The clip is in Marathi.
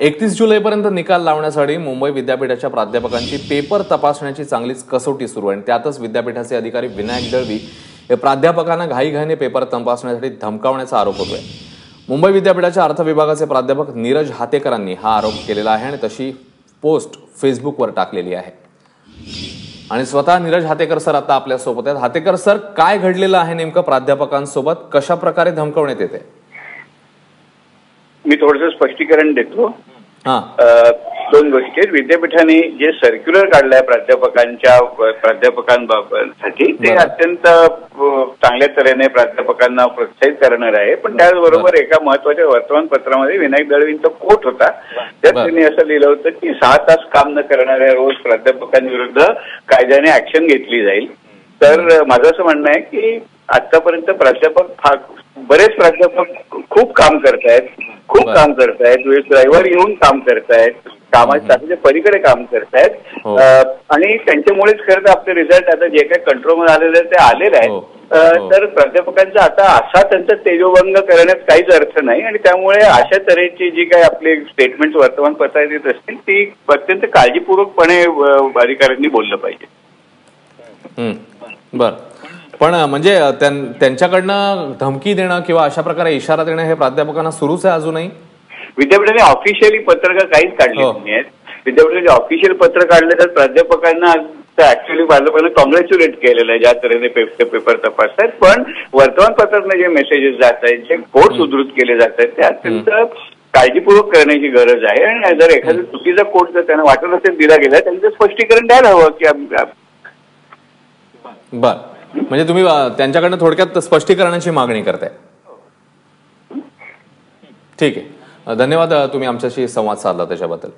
एकतीस जुलैपर्यंत निकाल लावण्यासाठी मुंबई विद्यापीठाच्या प्राध्यापकांची पेपर तपासण्याची चांगलीच कसोटी सुरू आहे आणि त्यातच विद्यापीठाचे अधिकारी विनायक दळवी हे प्राध्यापकांना घाईघाईने पेपर तपासण्यासाठी धमकावण्याचा आरोप होतोय. मुंबई विद्यापीठाच्या अर्थ विभागाचे प्राध्यापक नीरज हातेकरांनी हा आरोप केलेला आहे आणि तशी पोस्ट फेसबुकवर टाकलेली आहे. आणि स्वतः नीरज हातेकर सर आता आपल्यासोबत आहेत. हातेकर सर काय घडलेलं आहे नेमकं प्राध्यापकांसोबत? कशा प्रकारे धमकवण्यात येते? मी थोडंसं स्पष्टीकरण देतो. दोन गोष्टी विद्यापीठाने जे सर्क्युलर काढलाय प्राध्यापकांच्या प्राध्यापकांबाबतसाठी ते. अत्यंत चांगल्या तऱ्हेने प्राध्यापकांना प्रोत्साहित करणार आहे. पण त्याचबरोबर एका महत्त्वाच्या वर्तमानपत्रामध्ये विनायक दळवींचा कोट होता. त्यात. त्यांनी असं लिहिलं होतं की सहा तास काम न करणाऱ्या रोज प्राध्यापकांविरुद्ध कायद्याने ऍक्शन घेतली जाईल. तर माझं असं म्हणणं आहे की आतापर्यंत प्राध्यापक फार बरेच प्राध्यापक खूप काम करतायत खूप. काम करतायत ड्रायव्हर येऊन काम करतायत कामाच्या तासाच्या पलीकडे काम करतायत हो. आणि त्यांच्यामुळेच खरं तर आपले रिझल्ट आता जे काही कंट्रोलमध्ये आलेले आहेत ते आलेले हो. आहेत अ, हो. तर प्राध्यापकांचा आता असा त्यांचा तेजोभंग करण्यात काहीच अर्थ नाही आणि त्यामुळे अशा तऱ्हेची जी काही आपली स्टेटमेंट वर्तमानपत्रात येत असतील ती अत्यंत काळजीपूर्वकपणे अधिकाऱ्यांनी बोललं पाहिजे. बर पण म्हणजे त्यांच्याकडनं धमकी देणं किंवा अशा प्रकारे इशारा देणं हे प्राध्यापकांना सुरूच आहे अजूनही? विद्यापीठाने ऑफिशियली पत्रकं काहीच काढली हो. नाही आहेत विद्यापीठाने ऑफिशियल पत्र काढले तर प्राध्यापकांना ऍक्च्युअली प्राध्यापकांना कॉंग्रॅच्युलेट केलेलं आहे ज्या तऱ्हेने पे- पेपर तपासतात पण वर्तमानपत्रातनं जे मेसेजेस जात आहेत जे कोर्स उद्धृत केले जात आहेत ते अत्यंत काळजीपूर्वक करण्याची गरज आहे. आणि जर एखादा चुकीचा कोर्स जर त्यांना वाटत असेल दिला गेला त्यांचं स्पष्टीकरण द्यायला हवं की बर. म्हणजे तुम्ही त्यांच्याकडनं थोडक्यात स्पष्टीकरणाची मागणी करताय. ठीक आहे. धन्यवाद तुम्ही आमच्याशी संवाद साधला त्याच्याबद्दल.